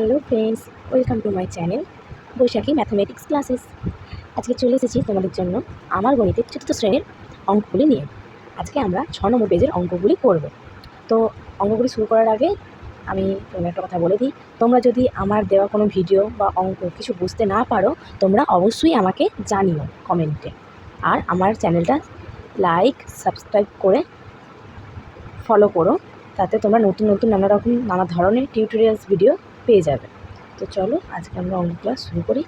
Hello friends, welcome to my channel Baishakhi mathematics classes. আজকে চলে এসেছি তোমাদের জন্য আমার গণিতের চতুর্থ শ্রেণির অঙ্কগুলি নিয়ে। আজকে আমরা ছ নম্বর পেজের অঙ্কগুলি করব। তো অঙ্কগুলি শুরু করার আগে আমি তোমাদের একটা কথা বলে দিই, তোমরা যদি আমার দেওয়া কোনো ভিডিও বা অঙ্ক কিছু বুঝতে না পারো, তোমরা অবশ্যই আমাকে জানিও কমেন্টে। আর আমার চ্যানেলটা লাইক, সাবস্ক্রাইব করে ফলো করো, তাতে তোমরা নতুন নতুন নানা রকম নানা ধরনের টিউটোরিয়ালস, ভিডিও পেয়ে যাবেন তো চলো, আজকে আমরা অঙ্ক ক্লাস শুরু করি।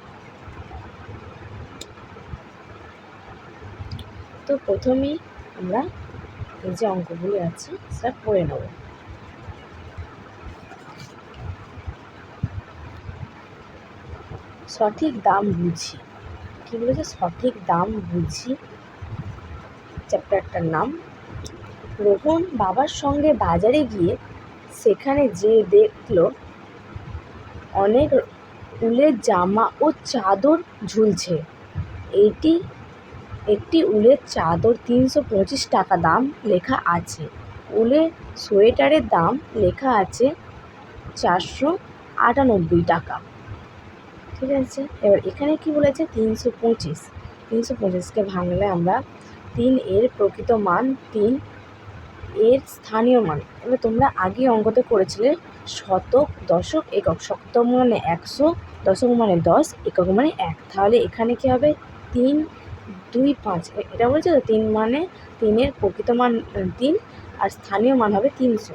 তো প্রথমেই আমরা এই যে অঙ্কগুলি আছে, সেটা পড়ে নেব। সঠিক দাম বুঝি। কী বলেছে? সঠিক দাম বুঝি। চ্যাপ্টারটার নাম, রোহন বাবার সঙ্গে বাজারে গিয়ে সেখানে যে দেখল অনেক উলের জামা ও চাদর ঝুলছে। এইটি একটি উলের চাদর তিনশো পঁচিশ টাকা দাম লেখা আছে। উলের সোয়েটারের দাম লেখা আছে চারশো আটানব্বই টাকা। ঠিক আছে? এবার এখানে কি বলেছে? তিনশো পঁচিশ। তিনশো পঁচিশকে ভাঙলে আমরা তিন এর প্রকৃত মান, তিন এর স্থানীয় মান। এবার তোমরা আগে অঙ্কতে করেছিলে শতক, দশক, একক শতক মানে একশো, দশক মানে দশ, একক মানে এক। তাহলে এখানে কী হবে? তিন, দুই, পাঁচ। এটা বলছে তো, তিন মানে তিনের প্রকৃত মান তিন, আর স্থানীয় মান হবে তিনশো।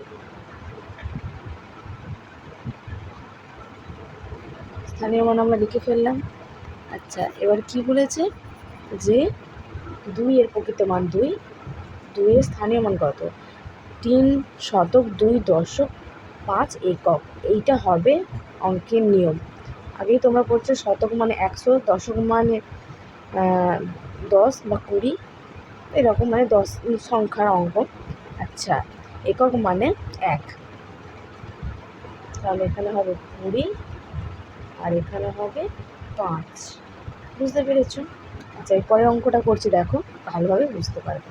স্থানীয় মান আমরা লিখে ফেললাম। আচ্ছা এবার কি বলেছে? যে দুই এর প্রকৃত মান দুই, দুইয়ের স্থানীয় মান কত? তিন শতক, দুই দশক পাঁচ একক। এইটা হবে অঙ্কের নিয়ম। আগেই তোমরা পড়ছো শতক মানে একশো, দশক মানে দশ বা কুড়ি। এরকম মানে দশ সংখ্যার অঙ্ক। আচ্ছা একক মানে এক। তাহলে এখানে হবে কুড়ি আর এখানে হবে পাঁচ। বুঝতে পেরেছ? আচ্ছা এর পরের অঙ্কটা করছি, দেখো। ভালোভাবে বুঝতে পারবে।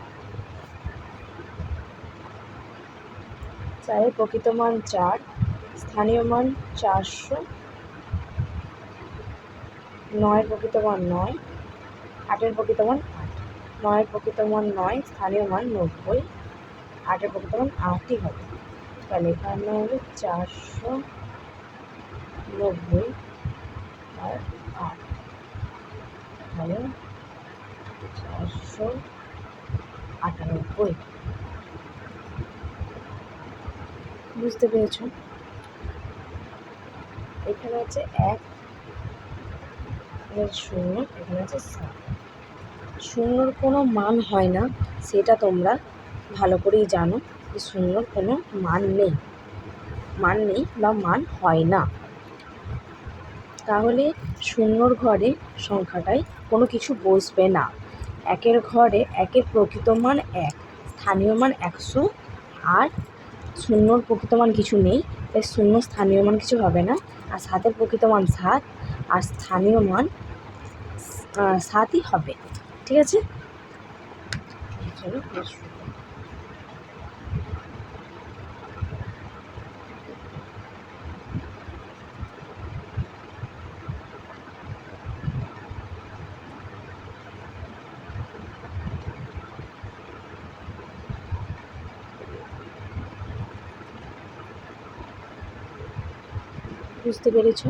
চারের প্রকৃত মান চার, স্থানীয় মান চারশো, নয়ের প্রকৃত মান নয়, আটের প্রকৃত মান আট, নয়ের প্রকৃত মান নয়, স্থানীয় মান নব্বই, আটের প্রকৃত মান আটই হবে। তাহলে এখানে হবে চারশো নব্বই আর আট। তাহলে চারশো আটানব্বই। বুঝতে পেরেছ? এখানে আছে এক শূন্য, এখানে আছে সাত। শূন্যর কোনো মান হয় না, সেটা তোমরা ভালো করেই জানো যে শূন্যর কোনো মান নেই। মান নেই বা মান হয় না। তাহলে শূন্যর ঘরে সংখ্যাটায় কোনো কিছু বসবে না। একের ঘরে একের প্রকৃত মান এক, স্থানীয় মান একশো আর শূন্যর প্রকৃত মান কিছু নেই, তাই শূন্য স্থানীয় মান কিছু হবে না। আর সাতের প্রকৃত মান সাত, আর স্থানীয় মান সাতই হবে। ঠিক আছে? চলো বুঝতে পেরেছ?